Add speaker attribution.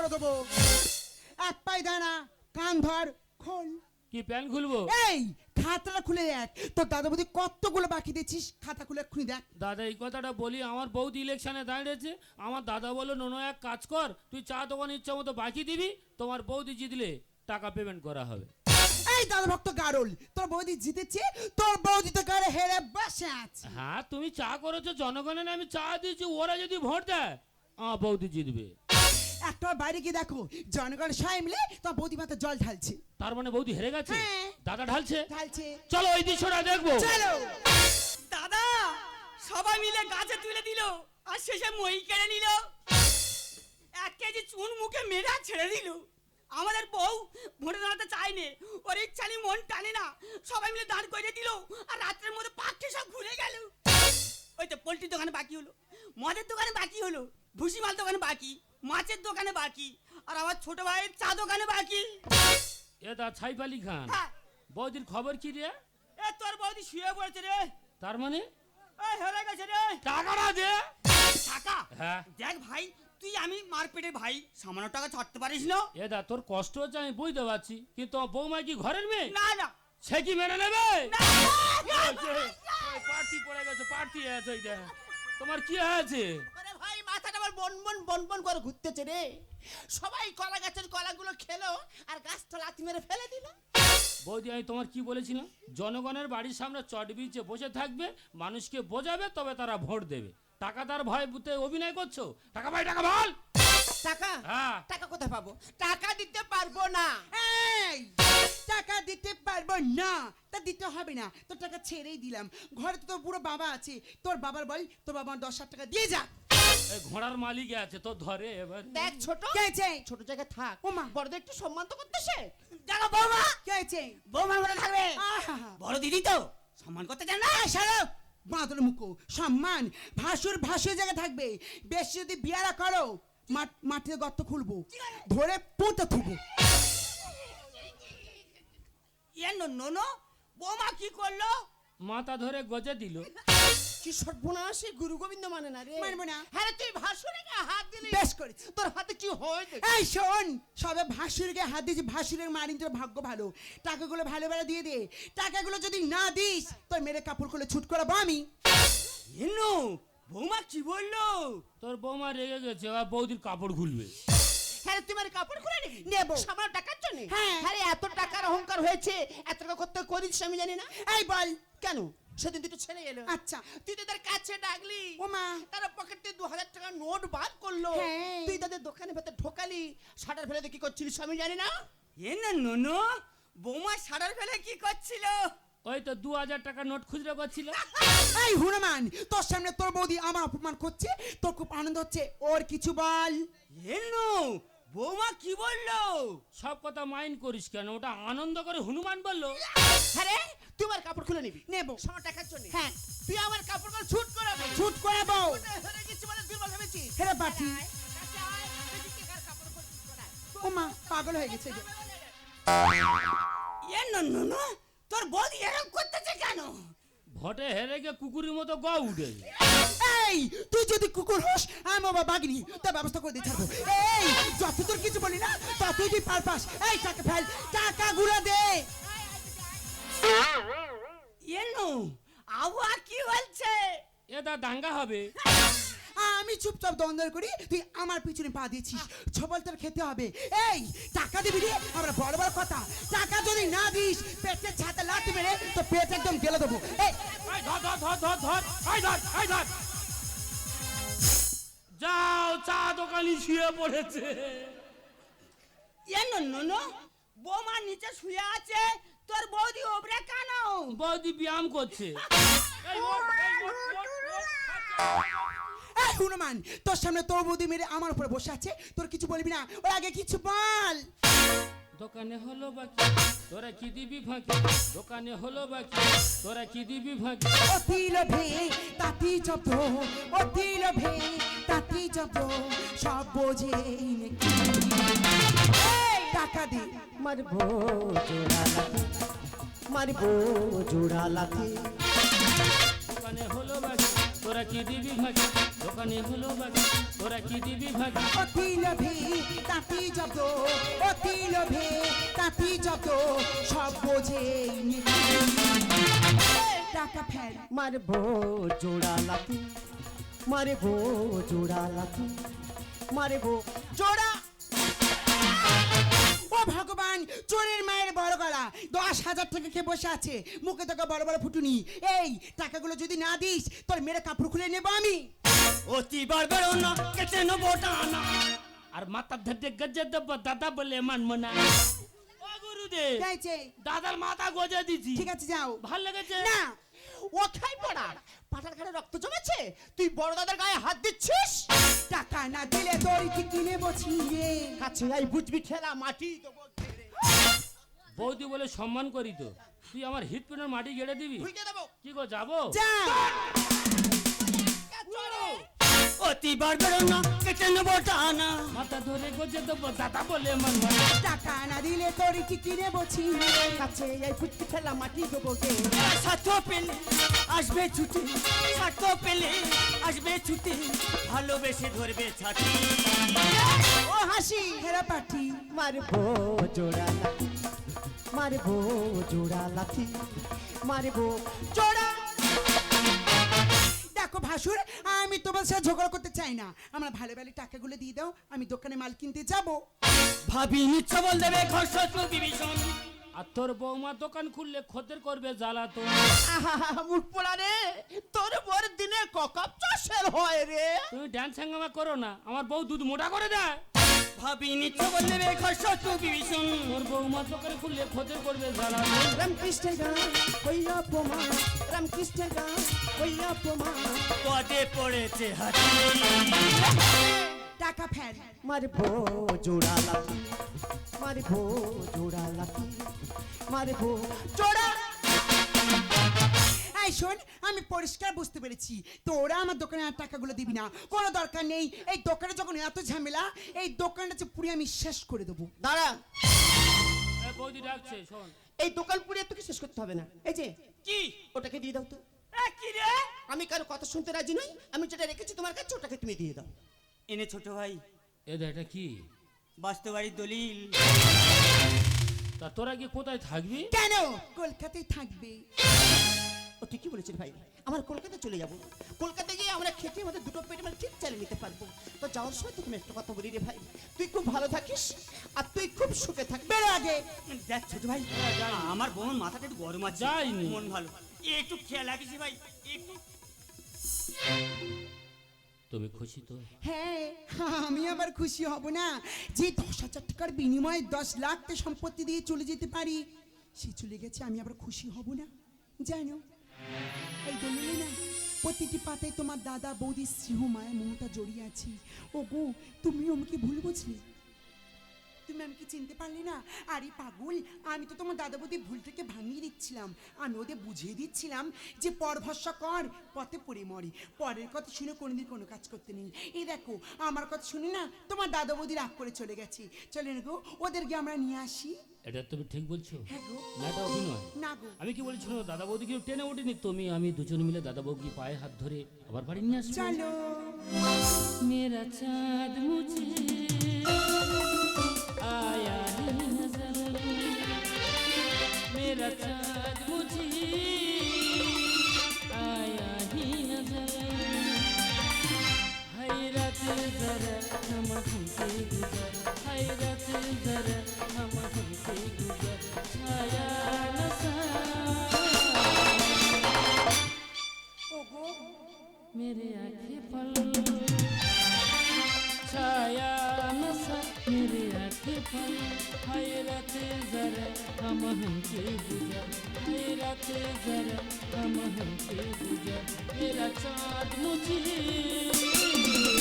Speaker 1: করে দেবো। এক পাই দানা কান ধর খোল।
Speaker 2: কি প্যান খুলবো?
Speaker 1: এই খাতাটা খুলে দেখ। তোর দাদা বৌদি কতগুলো বাকি দিচ্ছিস? খাতা খুলে এক্ষুনি দেখ।
Speaker 2: দাদা এই কথাটা বলি আমার বৌদি ইলেকশনে দাঁড়িয়েছে। আমার দাদা বলল নোনো এক কাজ কর তুই চা দোকান ইচ্ছা মতো বাকি দিবি তোমার বৌদি জিতলে টাকা পেমেন্ট করা হবে।
Speaker 1: এই দাদা ভক্ত গারল তোর বৌদি জিতেছে তোর বৌদি তো গাড়ি হেরে বসে আছে।
Speaker 2: হ্যাঁ তুমি চা করেছ জনগণের আমি চা দিয়েছি ওরা যদি ভোট দেয় আমার বৌদি জিতবে।
Speaker 1: একটা বাইরে গিয়ে দেখো জনগণ সবাই মিলে তোর বৌদি মাথা জল ঢালছে।
Speaker 2: তার মানে বৌদি হেরে গেছে?
Speaker 1: হ্যাঁ।
Speaker 2: দাদা ঢালছে?
Speaker 1: ঢালছে।
Speaker 2: চলো ওই দৃশ্যটা দেখব।
Speaker 1: চলো।
Speaker 3: দাদা সবাই মিলে গাছে তুলে দিল আর শেষে মই কেড়ে নিল। এক কেজি চুন মুখে মেরে আর ছেড়ে দিল। আমাদের বউ ভোটে দাঁড়াতে চায়নি ওর ইচ্ছানি মন টানে না। সবাই মিলে দাঁড় করে দিল আর রাত্রের মধ্যে পাখি সব ঘুরে গেল। ওই তো পোলট্রির দোকানে বাকি হলো মদের দোকানে বাকি হলো। ভুসি মাল দোকানে বাকি মাছের দোকানে বাকি আর আমার ছোট ভাইয়ের চা দোকানে বাকি।
Speaker 2: এ দা ছাইফ আলী খান
Speaker 3: হ্যাঁ।
Speaker 2: বৌদির খবর কি রে?
Speaker 3: এ তোর বৌদি শুয়ে পড়েছে রে।
Speaker 2: তার মানে?
Speaker 3: এই হেরে গেছে রে।
Speaker 2: টাকাটা দে।
Speaker 3: টাকা?
Speaker 2: হ্যাঁ।
Speaker 3: দেখ ভাই তুই আমি মারপেটে ভাই সামান্য টাকা ছাড়তে পারিস না।
Speaker 2: এ দা তোর কষ্ট হচ্ছে আমি বুঝতে পারছি কিন্তু বৌমা কি ঘরের মেয়ে?
Speaker 3: না না।
Speaker 2: সে কি মেনে নেবে?
Speaker 3: না,
Speaker 2: পার্টি পড়ে গেছে পার্টি আছে তোমার কি আছে
Speaker 4: মাথাটা আমার বন বন বন বন করে ঘুরতেছে রে। সবাই কলা গাছের কলাগুলো খেলো আর গাছটা লাথি মেরে ফেলে দিল।
Speaker 2: বৌদি আমি তোমার কি বলেছিলাম? জনগণের বাড়ির সামনে চট বিচে বসে থাকবে মানুষকে বোঝাবে তবে তারা ভোট দেবে। টাকা তার ভয় বুতে অভিনয় করছ? টাকা ভাই টাকা বল!
Speaker 4: টাকা?
Speaker 2: হ্যাঁ।
Speaker 4: টাকা কোথায় পাবো? টাকা দিতে পারব না।
Speaker 1: এই! টাকা দিতে পারব না। তা দিতে হবে না। তোর টাকা ছেড়েই দিলাম। ঘরে তো তোর বুড়ো বাবা আছে। তোর বাবার বল তোর বাবা আমার দশ হাজার টাকা দিয়ে যা
Speaker 2: ঘোড়ার মালিক আছে তো ধরে এবার
Speaker 4: দেখ ছোট।
Speaker 1: কে হয়েছে?
Speaker 4: ছোট জায়গায় থাক।
Speaker 1: ওমা।
Speaker 4: বড়দের একটু সম্মান তো করতেছে।
Speaker 3: দেখো বৌমা?
Speaker 1: কে হয়েছে?
Speaker 3: বৌমার মনে থাকবে।
Speaker 1: আহা।
Speaker 3: বড় দিদি তো। সম্মান করতে জান না?
Speaker 1: সারো বাঁদর মুখো। সম্মান। ভাসুর ভাসুর জায়গায় থাকবে। বেশি যদি বিয়ারা করো মাঠ মাঠে গর্ত খুলবো। ধরে পুঁতে থুবো।
Speaker 3: ইয়ে নো নো। বৌমা কি করল?
Speaker 2: মাথা ধরে গজে দিল।
Speaker 4: কি সর্বনাশ গুরু গোবিন্দ মানে না রে?
Speaker 1: মানবো না।
Speaker 4: হ্যাঁ তুই ভাসুরে গায়ে হাত দিলি।
Speaker 1: বেশ করেছি।
Speaker 4: তোর হাতে কি হয় দেখ।
Speaker 1: এই শোন সবে ভাসুরকে হাত দিয়েছি ভাসুরের মারিন তোর ভাগ্য ভালো। টাকাগুলো ভালো ভালো দিয়ে দে। টাকাগুলো যদি না দিস তোর মেরে কাপড় খুলে ছুট করাবো আমি।
Speaker 3: ইয়ে নো বৌমা কি বলল?
Speaker 2: তোর বৌমা রেগে গেছে আর বৌদির কাপড় খুলবে।
Speaker 4: হ্যাঁ রে, তুই মানে কাপড় খুলে নিবি
Speaker 1: নেব।
Speaker 4: সামান্য টাকার জন্য?
Speaker 1: হ্যাঁ।
Speaker 4: হ্যাঁ রে, এত টাকার অহংকার হয়েছে এত টাকা করতে করিস আমি জানি না।
Speaker 1: এই বল।
Speaker 4: কেন? সেদিন দুটো ছেলে এলো।
Speaker 1: আচ্ছা।
Speaker 4: তুই তোদের কাছে ডাকলি।
Speaker 1: ও মা।
Speaker 4: তারা পকেটে দু হাজার টাকার নোট বার করল।
Speaker 1: হ্যাঁ।
Speaker 4: তুই তাদের দোকানে ভেতর ঢোকালি। শাটার ফেলে কি করছিলিস আমি জানি না।
Speaker 3: ইয়ে না নো নো বৌমা সারার ফেলে কি করছিল?
Speaker 2: ওই তো দু হাজার টাকা নোট খুচরো করছিল।
Speaker 1: এই হুনমান তোর সামনে তোর বৌদি আমার অপমান করছে তোর খুব আনন্দ হচ্ছে। ওর কিছু বল।
Speaker 3: নো বৌমা কি বলল?
Speaker 2: সব কথা মাইন্ড করিস কেন? ওটা আনন্দ করে হনুমান বলল।
Speaker 4: হ্যাঁ রে তুই আমার কাপড় খুলে নিবি।
Speaker 1: নেব।
Speaker 4: সামান্য টাকার জন্য।
Speaker 1: হ্যাঁ।
Speaker 4: তুই আমার কাপড় করে ছুট করাবি
Speaker 1: ছুট করাবো
Speaker 4: হেরে গেছি বলে দুর্বল ভেবেছিস।
Speaker 1: হেরে বাটি
Speaker 4: কাছে আয়, দেখি কে কার কাপড় করে ছুট করায়।
Speaker 1: ও মা পাগল হয়ে গেছে যে।
Speaker 3: ইয়ে নো নো নো তোর বৌদি এরকম করতেছে কেন?
Speaker 2: ভোটে হেরে গিয়ে কুকুরের মতো গ উঠে।
Speaker 1: এই তুই যদি কুকুর হোস আমি বাবা বাগনি তার ব্যবস্থা করে দিয়ে থাকব এই কিছু বলি না ততই তুই পার পাস এই টাকা ফেল টাকা গুলো দে।
Speaker 3: ইয়ে নো আবহাওয়া কি বলছে
Speaker 2: এটা দাঙ্গা হবে।
Speaker 1: আমি চুপচাপ দ্বন্দ্ব করি তুই আমার পিছনে পা দিয়েছিস ছবল তোর খেতে হবে। এই টাকা দিবি রে আমরা বড় বড় কথা। টাকা যদি না দিস পেটের ছাতা লাঠি মেরে তো পেট একদম গেলে দেবো। এই।
Speaker 2: এই ধর ধর ধর ধর ধর এই ধর এই ধর। যাও চা দোকানি শুয়ে পড়েছে।
Speaker 3: ইয়ে নো নো নো বৌমা নিচে শুয়ে আছে তোর বৌদি ওপরে কেন
Speaker 2: বৌদি ব্যায়াম করছে এই
Speaker 1: হনুমান তোর সামনে তোর বৌদি মেরে আমার উপরে বসে আছে তোর কিছু বলবি না ওর আগে কিছু বল
Speaker 2: দোকানে হলো বাকি তোরা কি দিবি ফাঁকি দোকানে হলো বাকি তোরা কি দিবি ফাঁকি
Speaker 1: অতি লোভে তাতি জব্দ অতি লোভে তাতি জব্দ সব বোঝে টাকা দে
Speaker 4: মারবো জোড়া লাথি মারবো জোড়া লাথি
Speaker 2: দোকানে হলো বাকি তোরা কি দিবি ভাগে? দোকানে হলো বাগে তোরা কি দিবি ভাগে?
Speaker 1: অতি লোভে তাঁতি জব্দ অতি লোভে তাঁতি জব্দ সব বোঝে টাকা ফেল
Speaker 4: মারবো জোড়া লাথি মারবো জোড়া লাথি মারবো জোড়া।
Speaker 1: ও ভগবান চোরের মায়ের বড় গলা দশ হাজার টাকা খেয়ে বসে আছে মুখে তোকে বড় বড় ফুটুনি। এই টাকাগুলো যদি না দিস তোর মেরে কাপড় খুলে নেব আমি।
Speaker 3: অতি বারবার না কেটে নেব টানা।
Speaker 2: আর মাথার ধারে গজ্জে দেব দাদা বলে মানবো না গুরুদেব? দাদার মাথা গজে দিছি।
Speaker 1: ঠিক আছে যাও।
Speaker 2: ভালো লেগেছে?
Speaker 1: না
Speaker 4: বড় দাদার গায়ে হাত দিচ্ছিস?
Speaker 1: টাকা না দিলে দড়ি ঠিক কিনে বছি রে
Speaker 4: কাছে আই বুঝবি খেলা মাটি দেবো ঘেরে।
Speaker 2: বৌদি বলে সম্মান করি তো। তুই আমার হিট পিনের মাটি গেড়ে দিবি?
Speaker 4: দেবো।
Speaker 2: কি গো যাব?
Speaker 1: যা।
Speaker 3: অতি বারবার না কেটে নেব টানা।
Speaker 2: মাথা ধরে গজে দেবো দাদা বলে মানবো না
Speaker 1: টাকা না দিলে দড়ি ঠিক কিনে বছি
Speaker 4: কাছে আই বুঝবি ঠেলা মাটি দেবো ঘেরে।
Speaker 3: স্বার্থ পেলে আসবে ছুটে স্বার্থ পেলে আসবে ছুটে ভালোবেসে ধরবে ছাতি
Speaker 1: ও হাসি হেরা পাঠি
Speaker 4: মারবো জোড়া লাথি মারবো জোড়া লাথি মারবো জোড়া।
Speaker 1: দেখো ভাসুর আমি তোমার সাথে ঝগড়া করতে চাই না। আমার ভালো ভালো টাকাগুলো দিয়ে দাও আমি দোকানে মাল কিনতে যাব।
Speaker 3: ভাবি নিচ্ছ বল দেবে ঘর শত্রু বিভীষণ।
Speaker 2: আর তোর বৌমা দোকান খুললে খদের করবে জ্বালা তো।
Speaker 4: আহা মুখ পোড়া রে। তোর বর দিনে ককাপ চাষের হয় রে।
Speaker 2: তুমি ড্যান্স হাঙ্গামা করো না আমার বউ দুধ মোটা করে দেয়।
Speaker 3: ভাবি নিচ্ছ বল দেবে ঘর শত্রু বিভীষণ
Speaker 2: তোর বৌমা দোকান খুললে খদ্দের করবে তো
Speaker 4: রামকৃষ্ণের গান হইয়া প্রমাণ রামকৃষ্ণের গান হইয়া প্রমাণ
Speaker 3: পদে পড়েছে হাতি
Speaker 1: টাকা ফেল
Speaker 4: মারবো জোড়া লাথি মারবো জোড়া লাথি মারবো জোড়া
Speaker 1: এই শোন আমি পরিষ্কার বুঝতে পেরেছি। তোরা আমার দোকানে আর টাকাগুলো দিবি না। কোনো দরকার নেই। এই দোকানে যখন এত ঝামেলা এই দোকানটা যে পুরো আমি শেষ করে দেবো।
Speaker 4: দাঁড়া।
Speaker 2: এ, বৌদি ডাকছে শোন।
Speaker 4: এই দোকান পুড়িয়ে তোকে শেষ করতে হবে না। এই যে
Speaker 3: কি?
Speaker 4: ওটাকে দিয়ে দাও তো।
Speaker 3: কি রে?
Speaker 4: আমি কারও কথা শুনতে রাজি নই। আমি যেটা রেখেছি তোমার কাছে ওটাকে তুমি দিয়ে দাও।
Speaker 3: এনে ছোট ভাই।
Speaker 2: এ দে, এটা কি?
Speaker 3: বাস্তবাড়ির দলিল।
Speaker 2: তা তোরা কি কোথায় থাকবি?
Speaker 1: কেন? কলকাতায় থাকবে।
Speaker 4: ঠিকই বলেছিস ভাই। আমার কলকাতা চলে যাব। কলকাতা গিয়ে আমরা খেতে আমাদের দুটো পেটে মানে ঠিক চালিয়ে নিতে পারব। তো যাওয়ার সময় তোকে আমি একটা কথা বলি রে ভাই। তুই খুব ভালো থাকিস আর তুই খুব সুখে থাকবি
Speaker 1: বেরো আগে।
Speaker 3: দেখ ছোট ভাই। আমার বোন মাথাটা একটু গরম আছে।
Speaker 2: যাইনি।
Speaker 3: মন ভালো। একটু খেয়াল রাখিস ভাই। একটু।
Speaker 2: তুমি খুশি তো?
Speaker 1: হ্যাঁ আমি আবার খুশি হব না। যে দশ হাজার টাকার বিনিময়ে দশ লাখটা সম্পত্তি দিয়ে চলে যেতে পারি সে চলে গেছে আমি আবার খুশি হব না। জানো প্রতিটি পাতায় তোমার দাদা বৌদি স্নেহ মায়া মমতা জড়িয়ে আছে। ও গো তুমি আমাকে ভুল বুঝলে? তুমি আমাকে চিনতে পারলে না? আরে পাগল আমি তো তোমার দাদা বৌদি ভুল থেকে ভাঙিয়ে দিচ্ছিলাম। আমি ওদের বুঝিয়ে দিচ্ছিলাম যে পর ভরসা কর পথে পড়ে মরে। পরের কথা শুনে কোনোদিন কোনো কাজ করতে নেই। এই দেখো আমার কথা শুনে না তোমার দাদা বৌদি রাগ করে চলে গেছে। চলে গো ওদেরকে আমরা নিয়ে আসি।
Speaker 2: এটা তুমি ঠিক বলছো?
Speaker 1: হ্যাঁ
Speaker 2: না
Speaker 1: গো।
Speaker 2: আমি কি বলছি দাদা বৌদি টেনে তুমি আমি দুজন মিলে দাদা পায়ে হাত ধরে আবার বাড়ি নিয়ে আসব।
Speaker 1: চলো।
Speaker 2: মেরা চাঁদ मेरा चाँद मुझे आया ही नज़र हैरत जरा हम हमसे गुजर हैरत जरा हम हमसे गुजर छाया मेरे आँखें पल छाया नशा मेरे आंखें पल हैरत जरा हम हमसे गुजर हैरत जरा हम हमसे गुजर मेरा चाँद मुझे
Speaker 1: যা